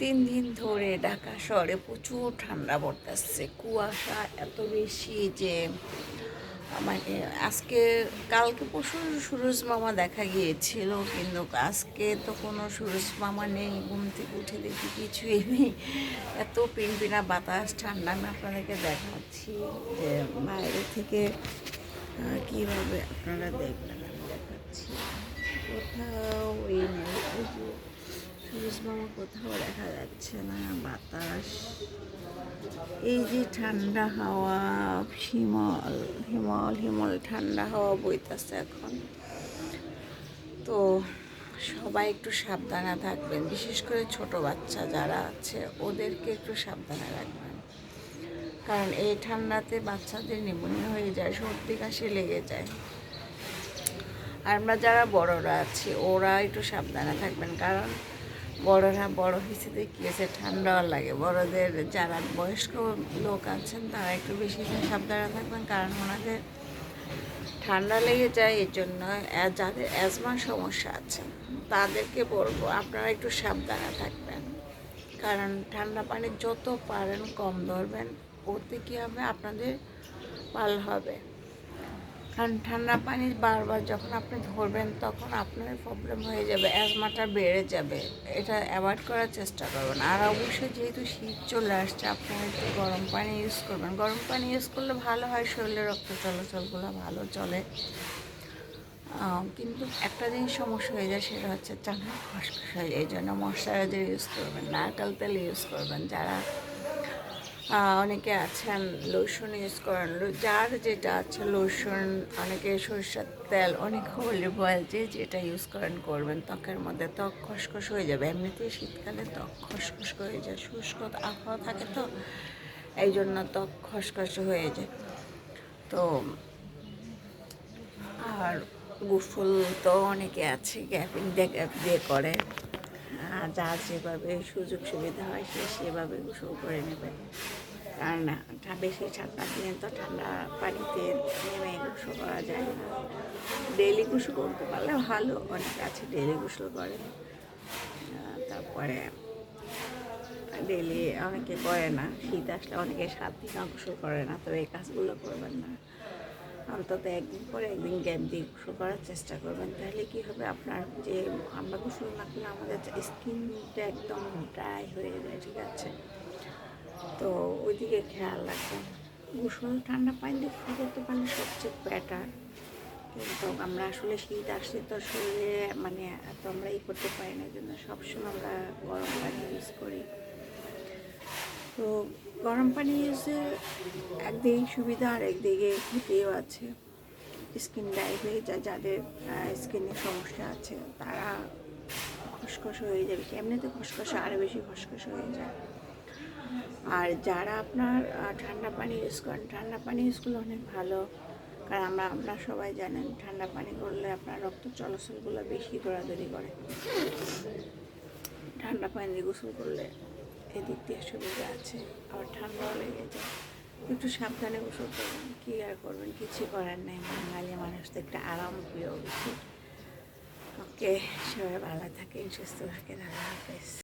তিন দিন ধরে ঢাকা শহরে প্রচুর ঠান্ডা পড়তেছে। কুয়াশা এত বেশি যে মানে আজকে, কালকে পরশু সুরজ মামা দেখা গিয়েছিল, কিন্তু আজকে তো কোনো সুরজ মামা নেই, ঘুম থেকে উঠে দেখি কিছুই নেই। এত পিনপিনা বাতাস, ঠান্ডা, আমি আপনাদেরকে দেখাচ্ছি যে বাইরে থেকে কীভাবে আপনারা দেখবেন, আমি দেখাচ্ছি। কোথাও এই নেই ওই যে সুরজ মামা কোথাও দেখা যাচ্ছে না, বাতাস। এই যে ঠান্ডা হাওয়া, হিমল হিমল হিমল ঠান্ডা হাওয়া বইতেছে এখন। তো সবাই একটু সাবধানে থাকবেন, বিশেষ করে ছোট বাচ্চা যারা আছে, ওদেরকে একটু সাবধানে রাখবেন। কারণ এই ঠান্ডাতে বাচ্চাদের নিমোনিয়া হয়ে যায়, সর্দি কাশি লেগে যায়। আর আমরা যারা বড়রা আছি, ওরা একটু সাবধানে থাকবেন, কারণ বড়রা বড় হিসেবে কী হয়েছে? ঠান্ডাও লাগে। বড়দের যারা বয়স্ক লোক আছেন, তারা একটু বেশি সাবধানে থাকবেন, কারণ ওনাদের ঠান্ডা লেগে যায় এর জন্য যাদের অ্যাজমার সমস্যা আছে, তাদেরকে বলব আপনারা একটু সাবধানে থাকবেন। কারণ ঠান্ডা পানি যত পারেন কম ধরবেন, ওতে কী হবে? আপনাদের ভালো হবে। কারণ ঠান্ডা পানি বারবার যখন আপনি ধরবেন তখন আপনার প্রবলেম হয়ে যাবে অ্যাজমাটা বেড়ে যাবে। এটা অ্যাভয়েড করার চেষ্টা করবেন। আর অবশ্যই যেহেতু শীত চলে আসছে আপনারা একটু গরম পানি ইউজ করবেন। গরম পানি ইউজ করলে ভালো হয়, শরীরে রক্ত চলাচলগুলো ভালো চলে। কিন্তু একটা জিনিস সমস্যা হয়ে যায়, সেটা হচ্ছে চামড়া খসখস। হয়ে যায় এই জন্য মশলারাইজার ইউজ করবেন, নারকেল তেল ইউজ করবেন। যারা অনেকে আছেন লোশন ইউজ করেন। যার যেটা আছে, লোশন, অনেকে সরষের তেল, অনেক অলিভ অয়েল যে যেটা ইউজ করেন করবেন, ত্বকের মধ্যে ত্বক খসখস হয়ে যাবে। এমনিতেই শীতকালে ত্বক খসখস হয়ে যায়, শুষ্ক আবহাওয়া থাকে তো, এই জন্য ত্বক খসখস হয়ে যায়। তো, আর গোসল তো অনেকে আছে, গ্যাপিং গ্যাপ দিয়ে করে। আর যার যেভাবে সুযোগ সুবিধা হয় সে সেভাবে গোসল করে নেবে। কারণ বেশি ঠান্ডা দিনে তো ঠান্ডা পানিতে নেমে গোসল করা যায় না। ডেলি গোসল করতে পারলে ভালো, অনেক আছে ডেলি গোসল করে। তারপরে ডেলি অনেকে করে না, শীত আসলে অনেকে সাত দিন গোসল করে না, তো এই কাজগুলো করবেন না। অন্তত একদিন পরে একদিন গ্যাপ দিয়ে গোসল করার চেষ্টা করবেন। তাহলে কি হবে? আপনার যে আমরা গোসল না করলে আমাদের স্কিনটা একদম ড্রাই হয়ে যায়, ঠিক আছে? তো ওইদিকে খেয়াল রাখবেন। গোসল ঠান্ডা পানি দিয়ে গোসল করতে পারলে সবচেয়ে বেটার কিন্তু আমরা আসলে শীত আসলে তো শরীরে মানে এত আমরা ই করতে পারি না জন্য সবসময় আমরা গরম পানি ইউজ করি। তো গরম পানি ইউজে একদিকে সুবিধা আর একদিকে ক্ষতিও আছে। স্কিন ড্রাই হয়ে যায় যাদের স্কিনের সমস্যা আছে, তারা খসখস হয়ে যাবে। এমনিতে খসখস আরও বেশি খসখস হয়ে যায়। আর যারা আপনার ঠান্ডা পানি ইউজ করেন, ঠান্ডা পানি ইউজ করলে অনেক ভালো। কারণ আমরা আপনারা সবাই জানেন, ঠান্ডা পানি করলে আপনার রক্ত চলাচলগুলো বেশি দৌড়াদৌড়ি করে। ঠান্ডা পানি গোসল করলে এদিক দিয়ে সুবিধা আছে আবার ঠান্ডাও লেগে যায়। একটু সাবধানে ওষুধ করবেন কী আর করবেন? কিছু করার নেই। বাঙালি মানুষ তো একটা আরাম প্রিয় ওকে, সবাই ভালো থাকেন, সুস্থ থাকেন। আল্লাহ হাফেজ।